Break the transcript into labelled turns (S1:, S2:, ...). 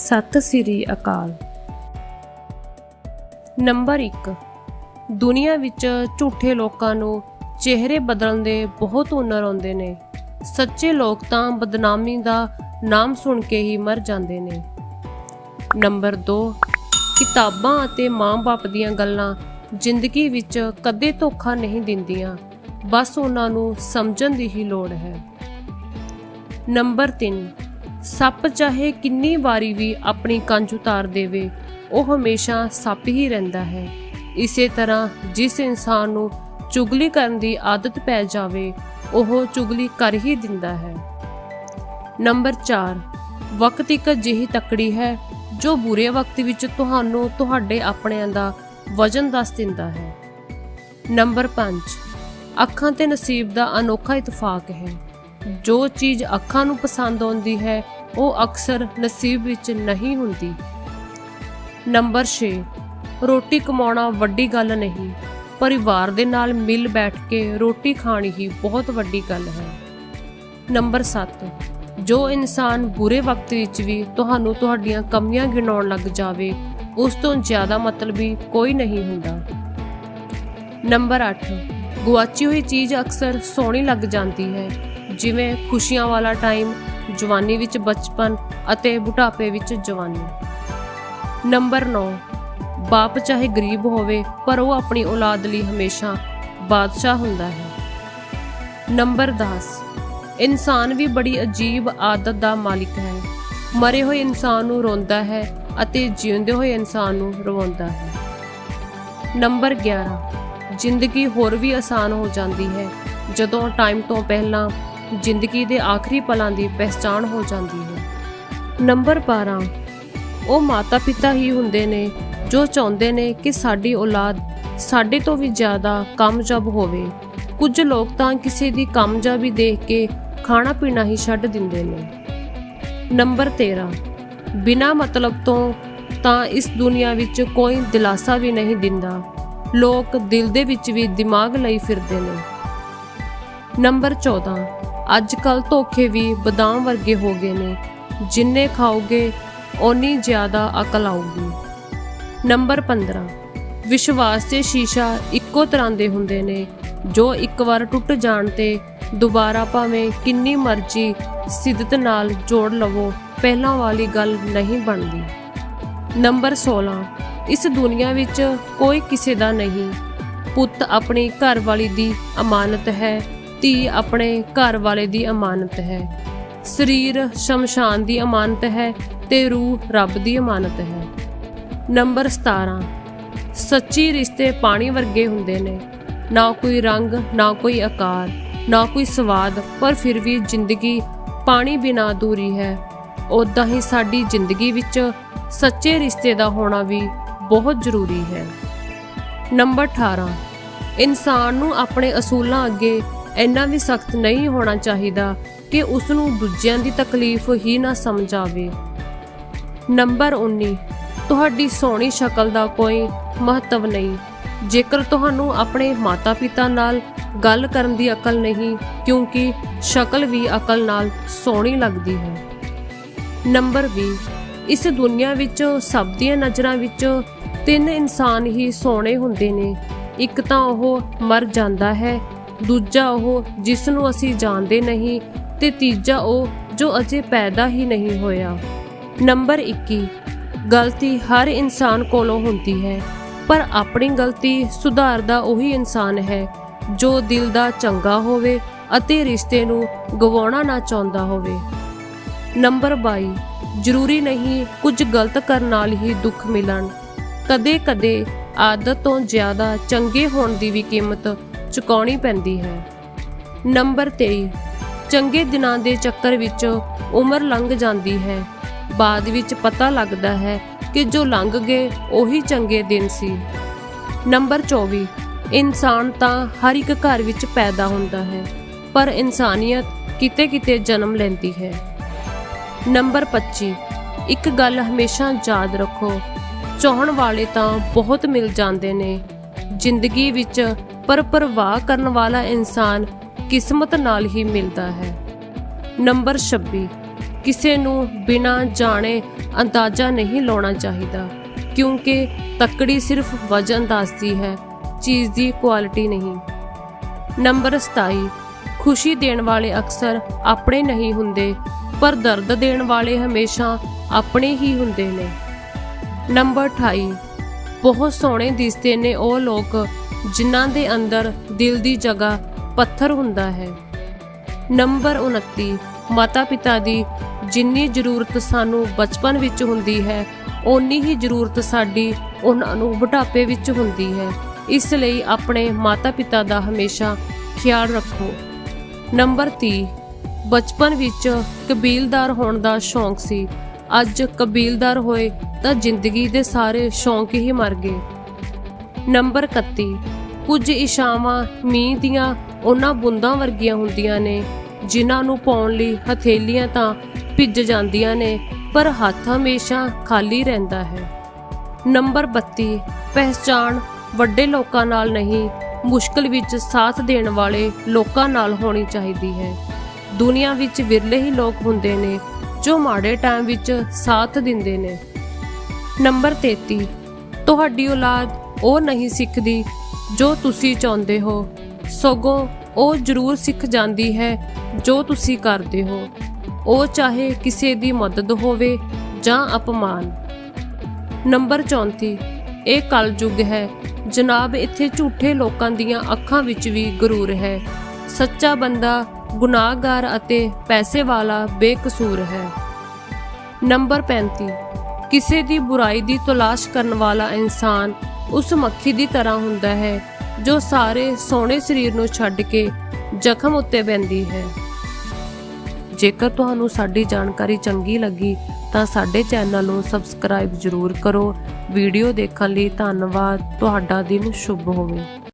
S1: ਸਤਿ ਸ੍ਰੀ ਅਕਾਲ। Number 1 ਦੁਨੀਆ ਵਿੱਚ ਝੂਠੇ ਲੋਕਾਂ ਨੂੰ ਚਿਹਰੇ ਬਦਲਣ ਦੇ ਬਹੁਤ ਹੁਨਰ ਆਉਂਦੇ ਨੇ। ਸੱਚੇ ਲੋਕ ਤਾਂ ਬਦਨਾਮੀ ਦਾ ਨਾਮ ਸੁਣ ਕੇ ਹੀ ਮਰ ਜਾਂਦੇ ਨੇ। ਨੰਬਰ 2 ਕਿਤਾਬਾਂ ਅਤੇ ਮਾਂ-ਬਾਪ ਦੀਆਂ ਗੱਲਾਂ ਜ਼ਿੰਦਗੀ ਵਿੱਚ ਕਦੇ ਧੋਖਾ ਨਹੀਂ ਦਿੰਦੀਆਂ, ਬਸ ਉਹਨਾਂ ਨੂੰ ਸਮਝਣ ਦੀ ਹੀ ਲੋੜ ਹੈ। ਨੰਬਰ 3 ਸੱਪ ਚਾਹੇ ਕਿੰਨੀ ਵਾਰੀ ਵੀ ਆਪਣੀ ਕੰਜ ਉਤਾਰ ਦੇਵੇ, ਉਹ ਹਮੇਸ਼ਾ ਸੱਪ ਹੀ ਰਹਿੰਦਾ ਹੈ। ਇਸੇ ਤਰ੍ਹਾਂ ਜਿਸ ਇਨਸਾਨ ਨੂੰ ਚੁਗਲੀ ਕਰਨ ਦੀ ਆਦਤ ਪੈ ਜਾਵੇ, ਉਹ ਚੁਗਲੀ ਕਰ ਹੀ ਦਿੰਦਾ ਹੈ। ਨੰਬਰ 4 ਵਕਤ ਇੱਕ ਅਜਿਹੀ ਤਕੜੀ ਹੈ, ਜੋ ਬੁਰੇ ਵਕਤ ਵਿੱਚ ਤੁਹਾਨੂੰ ਤੁਹਾਡੇ ਆਪਣਿਆਂ ਦਾ ਵਜ਼ਨ ਦੱਸ ਦਿੰਦਾ ਹੈ। ਨੰਬਰ 5 ਅੱਖਾਂ ਤੇ ਨਸੀਬ ਦਾ ਅਨੋਖਾ ਇਤਫਾਕ ਹੈ। ਜੋ ਚੀਜ਼ ਅੱਖਾਂ ਨੂੰ ਪਸੰਦ ਆਉਂਦੀ ਹੈ, ਉਹ ਅਕਸਰ ਨਸੀਬ ਵਿੱਚ ਨਹੀਂ ਹੁੰਦੀ। ਨੰਬਰ 6 ਰੋਟੀ ਕਮਾਉਣਾ ਵੱਡੀ ਗੱਲ ਨਹੀਂ। ਪਰਿਵਾਰ ਦੇ ਨਾਲ ਮਿਲ ਬੈਠ ਕੇ ਰੋਟੀ ਖਾਣੀ ਹੀ ਬਹੁਤ ਵੱਡੀ ਗੱਲ ਹੈ। ਨੰਬਰ 7 ਜੋ ਇਨਸਾਨ ਬੁਰੇ ਵਕਤ ਵਿੱਚ ਵੀ ਤੁਹਾਨੂੰ ਤੁਹਾਡੀਆਂ ਕਮੀਆਂ ਗਿਣਾਉਣ ਲੱਗ ਜਾਵੇ, ਉਸ ਤੋਂ ਜ਼ਿਆਦਾ ਮਤਲਬੀ ਕੋਈ ਨਹੀਂ ਹੁੰਦਾ। ਨੰਬਰ 8 ਗੁਆਚੀ ਹੋਈ ਚੀਜ਼ ਅਕਸਰ ਸੋਹਣੀ ਲੱਗ ਜਾਂਦੀ ਹੈ। ਜਿਵੇਂ ਖੁਸ਼ੀਆਂ ਵਾਲਾ ਟਾਈਮ ਜਵਾਨੀ ਵਿੱਚ ਬਚਪਨ ਅਤੇ ਬੁਢਾਪੇ ਵਿੱਚ ਜਵਾਨੀ। ਨੰਬਰ 9 ਬਾਪ ਚਾਹੇ ਗਰੀਬ ਹੋਵੇ, ਪਰ ਉਹ ਆਪਣੀ ਔਲਾਦ ਲਈ ਹਮੇਸ਼ਾ ਬਾਦਸ਼ਾਹ ਹੁੰਦਾ ਹੈ। ਨੰਬਰ 10 ਇਨਸਾਨ ਵੀ ਬੜੀ ਅਜੀਬ ਆਦਤ ਦਾ ਮਾਲਿਕ ਹੈ। ਮਰੇ ਹੋਏ ਇਨਸਾਨ ਨੂੰ ਰੋਂਦਾ ਹੈ ਅਤੇ ਜਿਉਂਦੇ ਹੋਏ ਇਨਸਾਨ ਨੂੰ ਰਵਾਉਂਦਾ ਹੈ। ਨੰਬਰ 11 ਜ਼ਿੰਦਗੀ ਹੋਰ ਵੀ ਆਸਾਨ ਹੋ ਜਾਂਦੀ ਹੈ। ਜਦੋਂ ਟਾਈਮ ਤੋਂ ਪਹਿਲਾਂ ਜ਼ਿੰਦਗੀ ਦੇ ਆਖਰੀ ਪਲਾਂ ਦੀ ਪਹਿਚਾਣ ਹੋ ਜਾਂਦੀ ਹੈ। ਨੰਬਰ 12 ਉਹ ਮਾਤਾ-ਪਿਤਾ ਹੀ ਹੁੰਦੇ ਨੇ ਜੋ ਚਾਹੁੰਦੇ ਨੇ ਕਿ ਸਾਡੀ ਔਲਾਦ ਸਾਡੇ ਤੋਂ ਵੀ ਜ਼ਿਆਦਾ ਕਾਮਯਾਬ ਹੋਵੇ। ਕੁਝ ਲੋਕ ਤਾਂ ਕਿਸੇ ਦੀ ਕਾਮਯਾਬੀ ਦੇਖ ਕੇ ਖਾਣਾ ਪੀਣਾ ਹੀ ਛੱਡ ਦਿੰਦੇ ਨੇ। ਨੰਬਰ 13 ਬਿਨਾ ਮਤਲਬ ਤੋਂ ਤਾਂ ਇਸ ਦੁਨੀਆ ਵਿੱਚ ਕੋਈ ਦਿਲਾਸਾ ਵੀ ਨਹੀਂ ਦਿੰਦਾ। ਲੋਕ ਦਿਲ ਦੇ ਵਿੱਚ ਵੀ ਦਿਮਾਗ ਲਈ ਫਿਰਦੇ ਨੇ। ਨੰਬਰ 14 ਅੱਜ ਕੱਲ ਧੋਖੇ ਵੀ ਬਦਾਮ ਵਰਗੇ ਹੋ ਗਏ ਨੇ। ਜਿੰਨੇ ਖਾਓਗੇ, ਓਨੀ ਜ਼ਿਆਦਾ ਅਕਲ ਆਊਗੀ। ਨੰਬਰ 15 ਵਿਸ਼ਵਾਸ ਤੇ ਸ਼ੀਸ਼ਾ ਇੱਕੋ ਤਰ੍ਹਾਂ ਦੇ ਹੁੰਦੇ ਨੇ, ਜੋ ਇੱਕ ਵਾਰ ਟੁੱਟ ਜਾਣ ਤੇ ਦੁਬਾਰਾ ਭਾਵੇਂ ਕਿੰਨੀ ਮਰਜ਼ੀ ਸਿੱਧਤ ਨਾਲ ਜੋੜ ਲਵੋ, ਪਹਿਲਾਂ ਵਾਲੀ ਗੱਲ ਨਹੀਂ ਬਣਦੀ। ਨੰਬਰ 16 ਇਸ ਦੁਨੀਆ ਵਿੱਚ ਕੋਈ ਕਿਸੇ ਦਾ ਨਹੀਂ। ਪੁੱਤ ਆਪਣੀ ਘਰ ਵਾਲੀ ਦੀ ਅਮਾਨਤ ਹੈ। ਧੀ ਆਪਣੇ ਘਰ ਵਾਲੇ ਦੀ ਅਮਾਨਤ ਹੈ। ਸਰੀਰ ਸ਼ਮਸ਼ਾਨ ਦੀ ਅਮਾਨਤ ਹੈ ਤੇ ਰੂਹ ਰੱਬ ਦੀ ਅਮਾਨਤ ਹੈ। ਨੰਬਰ 17 ਸੱਚੀ ਰਿਸ਼ਤੇ ਪਾਣੀ ਵਰਗੇ ਹੁੰਦੇ ਨੇ। ਨਾ ਕੋਈ ਰੰਗ, ਨਾ ਕੋਈ ਆਕਾਰ, ਨਾ ਕੋਈ ਸਵਾਦ, ਪਰ ਫਿਰ ਵੀ ਜ਼ਿੰਦਗੀ ਪਾਣੀ ਬਿਨਾ ਅਧੂਰੀ ਹੈ। ਉਦਾਂ ਹੀ ਸਾਡੀ ਜ਼ਿੰਦਗੀ ਵਿੱਚ ਸੱਚੇ ਰਿਸ਼ਤੇ ਦਾ ਹੋਣਾ ਵੀ ਬਹੁਤ ਜ਼ਰੂਰੀ ਹੈ। ਨੰਬਰ 18 ਇਨਸਾਨ ਨੂੰ ਆਪਣੇ ਅਸੂਲਾਂ ਅੱਗੇ ਇੰਨਾ ਵੀ ਸਖਤ ਨਹੀਂ ਹੋਣਾ ਚਾਹੀਦਾ ਕਿ ਉਸ ਨੂੰ ਦੂਜਿਆਂ ਦੀ ਤਕਲੀਫ ਹੀ ਨਾ ਸਮਝ ਆਵੇ। ਨੰਬਰ 19 ਤੁਹਾਡੀ ਸੋਹਣੀ ਸ਼ਕਲ ਦਾ ਕੋਈ ਮਹੱਤਵ ਨਹੀਂ। ਜੇਕਰ ਤੁਹਾਨੂੰ ਆਪਣੇ ਮਾਤਾ-ਪਿਤਾ ਨਾਲ ਗੱਲ ਕਰਨ ਦੀ ਅਕਲ ਨਹੀਂ, ਕਿਉਂਕਿ ਸ਼ਕਲ ਵੀ ਅਕਲ ਨਾਲ ਸੋਹਣੀ ਲੱਗਦੀ ਹੈ। ਨੰਬਰ 20 ਇਸ ਦੁਨੀਆ ਵਿੱਚ ਸਭ ਦੀਆਂ ਨਜ਼ਰਾਂ ਵਿੱਚ ਤਿੰਨ ਇਨਸਾਨ ਹੀ ਸੋਹਣੇ ਹੁੰਦੇ ਨੇ। ਇੱਕ ਤਾਂ ਉਹ ਮਰ ਜਾਂਦਾ ਹੈ ਦੂਜਾ ਉਹ ਜਿਸ ਨੂੰ ਅਸੀਂ ਜਾਣਦੇ ਨਹੀਂ ਤੇ ਤੀਜਾ ਉਹ ਜੋ ਅਜੇ ਪੈਦਾ ਹੀ ਨਹੀਂ ਹੋਇਆ। ਨੰਬਰ 21 ਗਲਤੀ ਹਰ ਇਨਸਾਨ ਕੋਲੋਂ ਹੁੰਦੀ ਹੈ, ਪਰ ਆਪਣੀ ਗਲਤੀ ਸੁਧਾਰਦਾ ਉਹੀ ਇਨਸਾਨ ਹੈ, ਜੋ ਦਿਲ ਦਾ ਚੰਗਾ ਹੋਵੇ ਅਤੇ ਰਿਸ਼ਤੇ ਨੂੰ ਗਵਾਉਣਾ ਨਾ ਚਾਹੁੰਦਾ ਹੋਵੇ। ਨੰਬਰ 22 ਜ਼ਰੂਰੀ ਨਹੀਂ ਕੁਝ ਗਲਤ ਕਰਨ ਨਾਲ ਹੀ ਦੁੱਖ ਮਿਲਣ। ਕਦੇ-ਕਦੇ ਆਦਤ ਤੋਂ ਜ਼ਿਆਦਾ ਚੰਗੇ ਹੋਣ ਦੀ ਵੀ ਕੀਮਤ ਚੁਕਾਉਣੀ ਪੈਂਦੀ ਹੈ। ਨੰਬਰ 23 ਚੰਗੇ ਦਿਨਾਂ ਦੇ ਚੱਕਰ ਵਿੱਚ ਉਮਰ ਲੰਘ ਜਾਂਦੀ ਹੈ। ਬਾਅਦ ਵਿੱਚ ਪਤਾ ਲੱਗਦਾ ਹੈ ਕਿ ਜੋ ਲੰਘ ਗਏ, ਉਹੀ ਚੰਗੇ ਦਿਨ ਸੀ। ਨੰਬਰ 24 ਇਨਸਾਨ ਤਾਂ ਹਰ ਇੱਕ ਘਰ ਵਿੱਚ ਪੈਦਾ ਹੁੰਦਾ ਹੈ, ਪਰ ਇਨਸਾਨੀਅਤ ਕਿਤੇ-ਕਿਤੇ ਜਨਮ ਲੈਂਦੀ ਹੈ। ਨੰਬਰ 25 ਇੱਕ ਗੱਲ ਹਮੇਸ਼ਾ ਯਾਦ ਰੱਖੋ, ਚਾਹਣ ਵਾਲੇ ਤਾਂ ਬਹੁਤ ਮਿਲ ਜਾਂਦੇ ਨੇ। ਜ਼ਿੰਦਗੀ ਵਿੱਚ ਪਰ ਪਰਵਾਹ ਕਰਨ ਵਾਲਾ ਇਨਸਾਨ ਕਿਸਮਤ ਨਾਲ ਹੀ ਮਿਲਦਾ ਹੈ। ਨੰਬਰ 26 ਕਿਸੇ ਨੂੰ ਬਿਨਾਂ ਜਾਣੇ ਅੰਦਾਜ਼ਾ ਨਹੀਂ ਲਾਉਣਾ ਚਾਹੀਦਾ, ਕਿਉਂਕਿ ਤੱਕੜੀ ਸਿਰਫ ਵਜ਼ਨ ਦੱਸਦੀ ਹੈ, ਚੀਜ਼ ਦੀ ਕੁਆਲਿਟੀ ਨਹੀਂ। ਨੰਬਰ 27 ਖੁਸ਼ੀ ਦੇਣ ਵਾਲੇ ਅਕਸਰ ਆਪਣੇ ਨਹੀਂ ਹੁੰਦੇ, ਪਰ ਦਰਦ ਦੇਣ ਵਾਲੇ ਹਮੇਸ਼ਾ ਆਪਣੇ ਹੀ ਹੁੰਦੇ ਨੇ। ਨੰਬਰ 28 ਬਹੁਤ ਸੋਹਣੇ ਦਿਸਦੇ ਨੇ ਉਹ ਲੋਕ, ਜਿਨ੍ਹਾਂ ਦੇ ਅੰਦਰ ਦਿਲ ਦੀ ਜਗ੍ਹਾ ਪੱਥਰ ਹੁੰਦਾ ਹੈ। ਨੰਬਰ 29 ਮਾਤਾ ਪਿਤਾ ਦੀ ਜਿੰਨੀ ਜ਼ਰੂਰਤ ਸਾਨੂੰ ਬਚਪਨ ਵਿੱਚ ਹੁੰਦੀ ਹੈ, ਓਨੀ ਹੀ ਜ਼ਰੂਰਤ ਸਾਡੀ ਉਹਨਾਂ ਨੂੰ ਬੁਢਾਪੇ ਵਿੱਚ ਹੁੰਦੀ ਹੈ। ਇਸ ਲਈ ਆਪਣੇ ਮਾਤਾ ਪਿਤਾ ਦਾ ਹਮੇਸ਼ਾ ਖਿਆਲ ਰੱਖੋ। ਨੰਬਰ 30 ਬਚਪਨ ਵਿੱਚ ਕਬੀਲਦਾਰ ਹੋਣ ਦਾ ਸ਼ੌਂਕ ਸੀ। ਅੱਜ ਕਬੀਲਦਾਰ ਹੋਏ ਤਾਂ ਜ਼ਿੰਦਗੀ ਦੇ ਸਾਰੇ ਸ਼ੌਂਕ ਹੀ ਮਰ ਗਏ। ਨੰਬਰ 31 ਕੁਝ ਇਸ਼ਾਵਾਂ ਮੀਂਹ ਦੀਆਂ ਉਹਨਾਂ ਬੁੰਦਾਂ ਵਰਗੀਆਂ ਹੁੰਦੀਆਂ ਨੇ, ਜਿਨ੍ਹਾਂ ਨੂੰ ਪਾਉਣ ਲਈ ਹਥੇਲੀਆਂ ਤਾਂ ਭਿੱਜ ਜਾਂਦੀਆਂ ਨੇ, ਪਰ ਹੱਥ ਹਮੇਸ਼ਾ ਖਾਲੀ ਰਹਿੰਦਾ ਹੈ। ਨੰਬਰ 32 ਪਹਿਚਾਣ ਵੱਡੇ ਲੋਕਾਂ ਨਾਲ ਨਹੀਂ, ਮੁਸ਼ਕਲ ਵਿੱਚ ਸਾਥ ਦੇਣ ਵਾਲੇ ਲੋਕਾਂ ਨਾਲ ਹੋਣੀ ਚਾਹੀਦੀ ਹੈ। ਦੁਨੀਆ ਵਿੱਚ ਵਿਰਲੇ ਹੀ ਲੋਕ ਹੁੰਦੇ ਨੇ ਜੋ ਮਾੜੇ ਟਾਈਮ ਵਿੱਚ ਸਾਥ ਦਿੰਦੇ ਨੇ। ਨੰਬਰ 33 ਤੁਹਾਡੀ ਔਲਾਦ ਉਹ ਨਹੀਂ ਸਿੱਖਦੀ ਜੋ ਤੁਸੀਂ ਚਾਹੁੰਦੇ ਹੋ। ਸਗੋਂ ਉਹ ਜ਼ਰੂਰ ਸਿੱਖ ਜਾਂਦੀ ਹੈ ਜੋ ਤੁਸੀਂ ਕਰਦੇ ਹੋ। ਉਹ ਚਾਹੇ ਕਿਸੇ ਦੀ ਮਦਦ ਹੋਵੇ ਜਾਂ ਅਪਮਾਨ। ਨੰਬਰ 34 ਇਹ ਕਲਯੁਗ ਹੈ। ਜਨਾਬ, ਇੱਥੇ ਝੂਠੇ ਲੋਕਾਂ ਦੀਆਂ ਅੱਖਾਂ ਵਿੱਚ ਵੀ ਗਰੂਰ ਹੈ। ਸੱਚਾ ਬੰਦਾ ਗੁਨਾਹਗਾਰ ਅਤੇ ਪੈਸੇ ਵਾਲਾ ਬੇਕਸੂਰ ਹੈ। ਨੰਬਰ 35 ਕਿਸੇ ਦੀ ਬੁਰਾਈ ਦੀ ਤਲਾਸ਼ ਕਰਨ ਵਾਲਾ ਇਨਸਾਨ ਉਸ ਮੱਖੀ ਦੀ ਤਰ੍ਹਾਂ ਹੁੰਦਾ ਹੈ, ਜੋ ਸਾਰੇ ਸੋਹਣੇ ਸਰੀਰ ਨੂੰ ਛੱਡ ਕੇ ਜ਼ਖਮ ਉੱਤੇ ਬੈੰਦੀ ਹੈ। ਜੇਕਰ ਤੁਹਾਨੂੰ ਸਾਡੀ ਜਾਣਕਾਰੀ ਚੰਗੀ ਲੱਗੀ, ਤਾਂ ਸਾਡੇ ਚੈਨਲ ਨੂੰ ਸਬਸਕ੍ਰਾਈਬ ਜ਼ਰੂਰ ਕਰੋ। ਵੀਡੀਓ ਦੇਖਣ ਲਈ ਧੰਨਵਾਦ। ਤੁਹਾਡਾ ਦਿਨ ਸ਼ੁਭ ਹੋਵੇ।